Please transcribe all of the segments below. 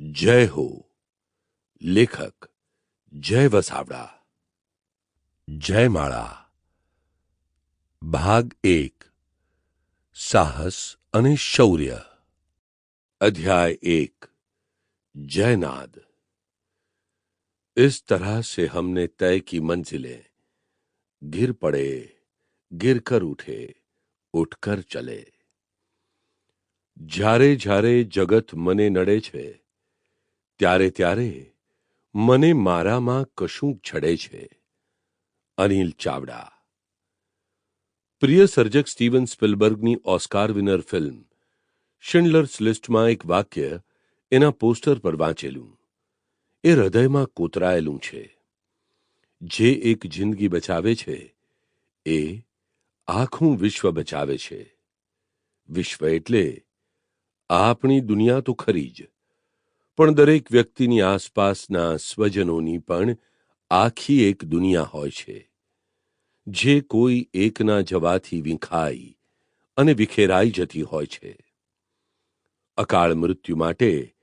જય હો લેખક જય વસાવડા જયમાળા ભાગ એક સાહસ અને શૌર્ય अध्याय एक जयनाद इस तरह से हमने तय की मंजिलें गिर पड़े गिर कर उठे उठकर चले જ્યારે જ્યારે જગત મને નડે છે ત્યારે ત્યારે મને મારામાં કશું છડે છે. અનિલ ચાવડા. પ્રિય સર્જક સ્ટીવન સ્પિલબર્ગની ઓસ્કાર વિનર ફિલ્મ શિન્ડલર્સ લિસ્ટમાં એક વાક્ય એના પોસ્ટર પર વાંચેલું. એ હૃદયમાં કોતરાયેલું છે. જે એક જિંદગી બચાવે છે, એ આખું વિશ્વ બચાવે છે. વિશ્વ એટલે આપણી દુનિયા તો ખરી જ. પણ દરેક વ્યક્તિની આસપાસના સ્વજનોની પણ આખી એક દુનિયા હોય છે. જે કોઈ એકના જવાથી વિંખાઈ અને વિખેરાઈ જતી હોય છે. અકાળ મૃત્યુ માટે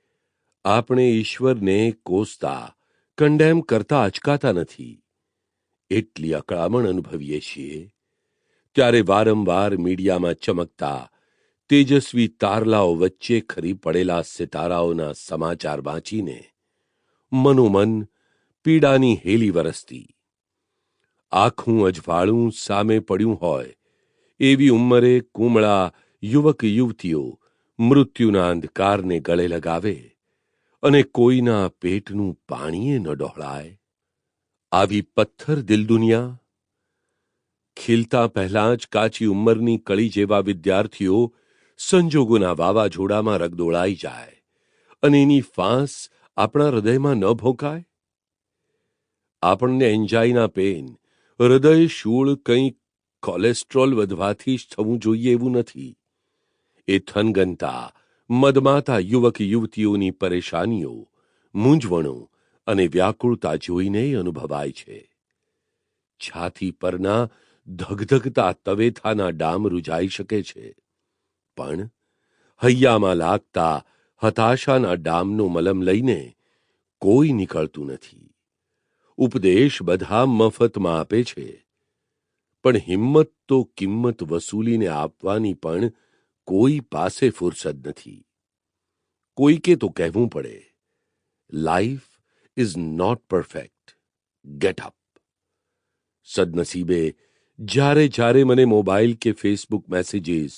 આપણે ઈશ્વરને કોસતા કંડેમ કરતા અચકાતા નથી. એટલી અકળામણ અનુભવીએ છીએ. ત્યારે વારંવાર મીડિયામાં ચમકતા તેજસ્વી તારલાઓ વચ્ચે ખરી પડેલા સિતારાઓના સમાચાર વાંચીને મનોમન પીડાની હેલી વરસતી. આખું અજવાળું સામે પડ્યું હોય એવી ઉંમરે કુમળા યુવક યુવતીઓ મૃત્યુના અંધકારને ગળે લગાવે અને કોઈના પેટનું પાણીએ ન ડહોળાય. આવી પથ્થર દિલ દુનિયા? ખીલતા પહેલાં જ કાચી ઉંમરની કળી જેવા વિદ્યાર્થીઓ સંજોગોના વાવાઝોડામાં રગદોળાઈ જાય અને એની ફાંસ આપણા હૃદયમાં ન ભોંકાય? આપણને એન્જાઈના પેન, હૃદય શૂળ કંઈ કોલેસ્ટ્રોલ વધવાથી જ થવું જોઈએ એવું નથી. એ થનગનતા, મદમાતા યુવક યુવતીઓની પરેશાનીઓ, મૂંઝવણો અને વ્યાકુળતા જોઈને અનુભવાય છે. છાતી પરના ધગધગતા તવેથાના ડામ રૂજાઈ શકે છે. પણ હૈયામાં લાગતા હતાશાના ડામનો મલમ લઈને કોઈ નીકળતું નથી ઉપદેશ બધા મફતમાં આપે છે પણ હિંમત તો કિંમત વસૂલીને આપવાની પણ કોઈ પાસે ફુરસદ નથી કોઈકે તો કહેવું પડે life is not perfect get up સદનસીબે જ્યારે જ્યારે મને મોબાઈલ કે ફેસબુક મેસેજીસ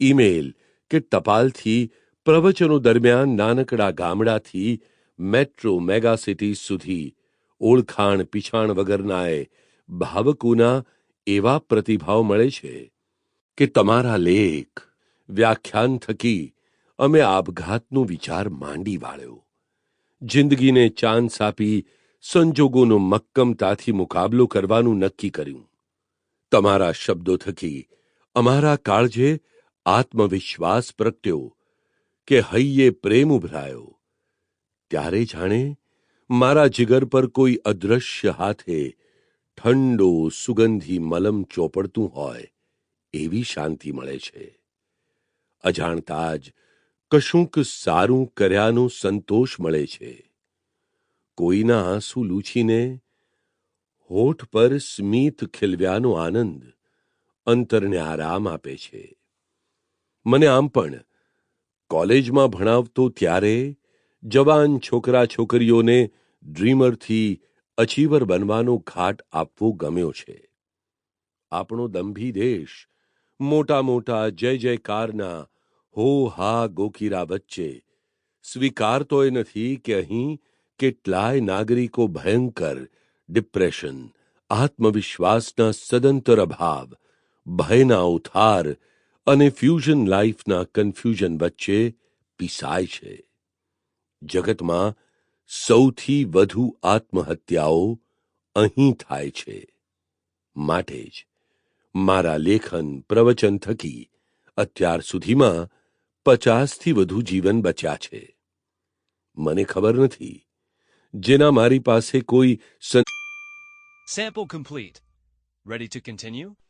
ઈમેલ કે ટપાલથી પ્રવચનો દરમિયાન નાનકડા ગામડાથી મેટ્રો મેગા સિટી સુધી ઓળખાણ પીછાણ વગરનાએ ભાવકોના એવા પ્રતિભાવ મળે છે કે તમારા લેખ વ્યાખ્યાન થકી અમે આપઘાતનો વિચાર માંડી વાળ્યો. જિંદગીને ચાન્સ આપી સંજોગોનો મક્કમતાથી મુકાબલો કરવાનું નક્કી કર્યું. તમારા શબ્દો થકી અમારા કાળજે આત્મવિશ્વાસ પ્રગટ્યો કે હૈયે પ્રેમ ઉભરાયો. ત્યારે જાણે મારા જીગર પર કોઈ અદૃશ્ય હાથે ઠંડો સુગંધી મલમ ચોપડતું હોય એવી શાંતિ મળે છે. અજાણતા જ કશુંક સારું કર્યાનો સંતોષ મળે છે. કોઈના આંસુ લૂછીને હોઠ પર સ્મિત ખીલવ્યાનો આનંદ અંતરને આરામ આપે છે. મને આમ પણ. કોલેજમાં ભણાવતો ત્યારે જવાન છોકરા છોકરીઓને ડ્રીમરથી અચીવર બનવાનો ઘાટ આપવો ગમ્યો છે. આપણો દંભી દેશ મોટા મોટા જય જયકારના હો હા ગોકીરા વચ્ચે સ્વીકારતોય નથી કે અહીં કેટલાય નાગરિકો ભયંકર ડિપ્રેશન આત્મવિશ્વાસના સદંતર અભાવ, ભયના ઉથાર અને ફ્યુઝન લાઈફના કન્ફ્યુઝન વચ્ચે પીસાય છે. જગતમાં સૌથી વધુ આત્મહત્યાઓ અહીં થાય છે. માટે જ મારા લેખન પ્રવચન થકી અત્યાર સુધીમાં પચાસથી વધુ જીવન બચ્યા છે. મને ખબર નથી જેના મારી પાસે કોઈ sample complete ready to continue?